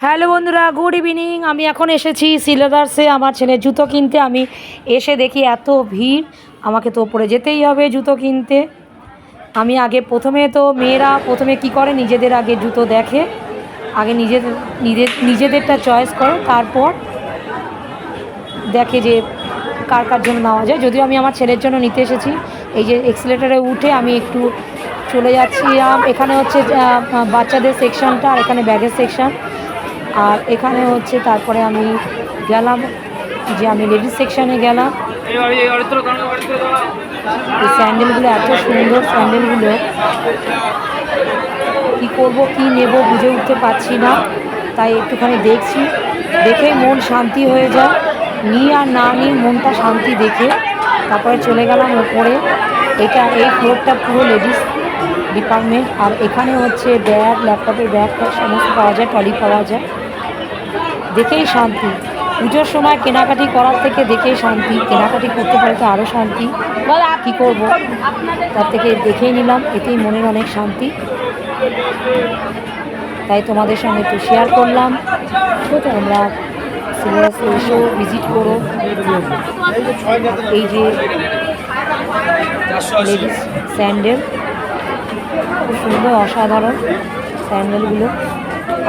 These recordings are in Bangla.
হ্যালো বন্ধুরা, গুড ইভিনিং। আমি এখন এসেছি সিলেদার্সে। আমার ছেলের জুতো কিনতে। আমি এসে দেখি এত ভিড়। আমাকে তো ওপরে যেতেই হবে জুতো কিনতে। আমি আগে প্রথমে তো মেয়েরা প্রথমে কি করে? নিজেদের আগে জুতো দেখে। আগে নিজেদের নিজের, নিজেদেরটা চয়েস করে। তারপর দেখে যে কার কার জন্য নেওয়া যায়। যদিও আমি আমার ছেলের জন্য নিতে এসেছি। এই যে এক্সিলেটারে উঠে আমি একটু চলে যাচ্ছি এখানে হচ্ছে বাচ্চাদের সেকশনটা আর এখানে ব্যাগের সেকশন আর এখানে হচ্ছে তারপরে আমি গেলাম যে আমি লেডিস সেকশানে গেলাম। এই স্যান্ডেলগুলো এত সুন্দর স্যান্ডেলগুলো কি করব, কি নেব বুঝে উঠতে পারছি না। তাই একটুখানি দেখছি, দেখেই মন শান্তি হয়ে যায়। নিয়ে আর না নিয়ে মনটা শান্তি দেখে তারপরে চলে গেলাম ওপরে। এটা, এই ফ্লোরটা পুরো লেডিস ডিপার্টমেন্ট আর এখানে হচ্ছে ব্যাগ ল্যাপটপের ব্যাগ সমস্ত পাওয়া যায় টলি পাওয়া যায়। দেখেই শান্তি। পুজোর সময় কেনাকাটি করার থেকে দেখেই শান্তি কেনাকাটি করতে পারে তো আরও শান্তি। কী করব? তার থেকে দেখেই নিলাম এতেই মনের অনেক শান্তি। তাই তোমাদের সঙ্গে একটু শেয়ার করলাম। আমরা সিলেবাসে এসেও ভিজিট করো। এই যে লেডিস স্যান্ডেল খুব সুন্দর অসাধারণ স্যান্ডেলগুলো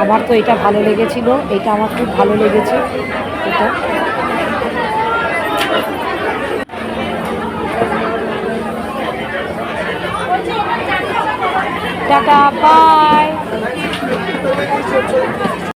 আমার তো এটা ভালো লেগেছিল এটা আমার খুব ভালো লেগেছে এটা। Tata bye.